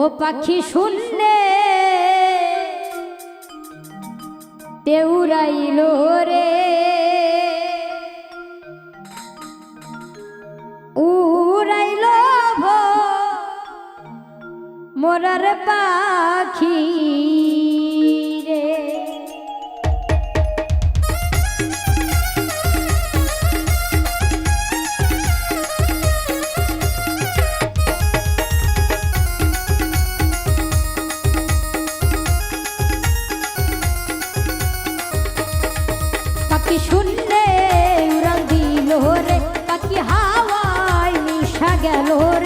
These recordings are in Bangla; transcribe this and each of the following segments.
ও পাখি শুনলে দেউরাইল রে। উড়াইল মোরার পাখি। গেল রে।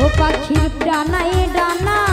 ও পাখির ডানায় ডানা।